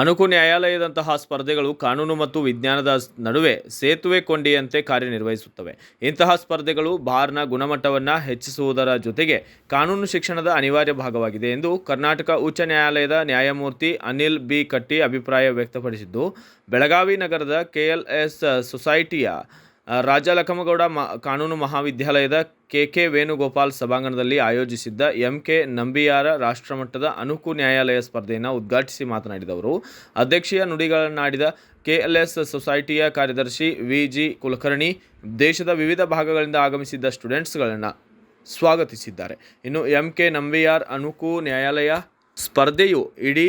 ಅನುಕು ನ್ಯಾಯಾಲಯದಂತಹ ಸ್ಪರ್ಧೆಗಳು ಕಾನೂನು ಮತ್ತು ವಿಜ್ಞಾನದ ನಡುವೆ ಸೇತುವೆ ಕೊಂಡಿಯಂತೆ ಕಾರ್ಯನಿರ್ವಹಿಸುತ್ತವೆ. ಇಂತಹ ಸ್ಪರ್ಧೆಗಳು ಬಾರ್ನ ಗುಣಮಟ್ಟವನ್ನು ಹೆಚ್ಚಿಸುವುದರ ಜೊತೆಗೆ ಕಾನೂನು ಶಿಕ್ಷಣದ ಅನಿವಾರ್ಯ ಭಾಗವಾಗಿದೆ ಎಂದು ಕರ್ನಾಟಕ ಉಚ್ಚ ನ್ಯಾಯಾಲಯದ ನ್ಯಾಯಮೂರ್ತಿ ಅನಿಲ್ ಬಿ. ಕಟ್ಟಿ ಅಭಿಪ್ರಾಯ ವ್ಯಕ್ತಪಡಿಸಿದ್ದು, ಬೆಳಗಾವಿ ನಗರದ ಕೆಎಲ್ಎಸ್ ಸೊಸೈಟಿಯ ರಾಜ ಲಖಮಗೌಡ ಮ, ಕಾನೂನು ಮಹಾವಿದ್ಯಾಲಯದ ಕೆ ಕೆ ವೇಣುಗೋಪಾಲ್ ಸಭಾಂಗಣದಲ್ಲಿ ಆಯೋಜಿಸಿದ್ದ ಎಂ ಕೆ ನಂಬಿಯಾರ ರಾಷ್ಟ್ರಮಟ್ಟದ ಅನುಕು ನ್ಯಾಯಾಲಯ ಸ್ಪರ್ಧೆಯನ್ನು ಉದ್ಘಾಟಿಸಿ ಮಾತನಾಡಿದವರು ಅಧ್ಯಕ್ಷೀಯ ನುಡಿಗಳನ್ನಾಡಿದ ಕೆಎಲ್ಎಸ್ ಸೊಸೈಟಿಯ ಕಾರ್ಯದರ್ಶಿ ವಿ ಜಿ ಕುಲಕರ್ಣಿ ದೇಶದ ವಿವಿಧ ಭಾಗಗಳಿಂದ ಆಗಮಿಸಿದ್ದ ಸ್ಟೂಡೆಂಟ್ಸ್ಗಳನ್ನು ಸ್ವಾಗತಿಸಿದ್ದಾರೆ. ಇನ್ನು ಎಂ ಕೆ ನಂಬಿಯಾರ್ ಅನುಕು ನ್ಯಾಯಾಲಯ ಸ್ಪರ್ಧೆಯು ಇಡೀ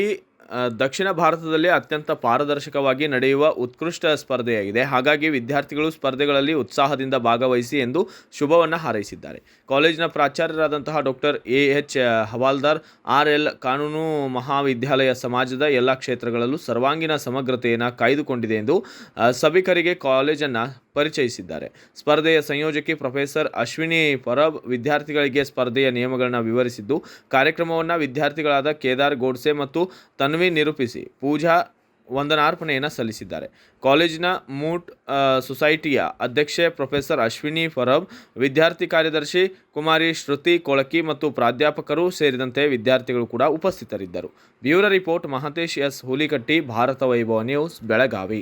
ದಕ್ಷಿಣ ಭಾರತದಲ್ಲಿ ಅತ್ಯಂತ ಪಾರದರ್ಶಕವಾಗಿ ನಡೆಯುವ ಉತ್ಕೃಷ್ಟ ಸ್ಪರ್ಧೆಯಾಗಿದೆ. ಹಾಗಾಗಿ ವಿದ್ಯಾರ್ಥಿಗಳು ಸ್ಪರ್ಧೆಗಳಲ್ಲಿ ಉತ್ಸಾಹದಿಂದ ಭಾಗವಹಿಸಿ ಎಂದು ಶುಭವನ್ನು ಹಾರೈಸಿದ್ದಾರೆ. ಕಾಲೇಜಿನ ಪ್ರಾಚಾರ್ಯರಾದಂತಹ doctor A H Havaldar, R L ಕಾನೂನು ಮಹಾವಿದ್ಯಾಲಯ ಸಮಾಜದ ಎಲ್ಲ ಕ್ಷೇತ್ರಗಳಲ್ಲೂ ಸರ್ವಾಂಗೀಣ ಸಮಗ್ರತೆಯನ್ನು ಕಾಯ್ದುಕೊಂಡಿದೆ ಎಂದು ಸಭಿಕರಿಗೆ ಕಾಲೇಜನ್ನು ಪರಿಚಯಿಸಿದ್ದಾರೆ. ಸ್ಪರ್ಧೆಯ ಸಂಯೋಜಕಿ ಪ್ರೊಫೆಸರ್ ಅಶ್ವಿನಿ ಪರಬ್ ವಿದ್ಯಾರ್ಥಿಗಳಿಗೆ ಸ್ಪರ್ಧೆಯ ನಿಯಮಗಳನ್ನು ವಿವರಿಸಿದ್ದು, ಕಾರ್ಯಕ್ರಮವನ್ನು ವಿದ್ಯಾರ್ಥಿಗಳಾದ ಕೇದಾರ್ ಗೋಡ್ಸೆ ಮತ್ತು ತನ್ವಿ ನಿರೂಪಿಸಿ ಪೂಜಾ ವಂದನಾರ್ಪಣೆಯನ್ನು ಸಲ್ಲಿಸಿದ್ದಾರೆ. ಕಾಲೇಜಿನ ಮೂಟ್ ಸೊಸೈಟಿಯ ಅಧ್ಯಕ್ಷೆ ಪ್ರೊಫೆಸರ್ ಅಶ್ವಿನಿ ಫರಬ್ ವಿದ್ಯಾರ್ಥಿ ಕಾರ್ಯದರ್ಶಿ ಕುಮಾರಿ ಶ್ರುತಿ ಕೊಳಕಿ ಮತ್ತು ಪ್ರಾಧ್ಯಾಪಕರು ಸೇರಿದಂತೆ ವಿದ್ಯಾರ್ಥಿಗಳು ಕೂಡ ಉಪಸ್ಥಿತರಿದ್ದರು. Bureau report, Mahatesh S Hulikatti, Bharata Vaibhava news, Belagavi.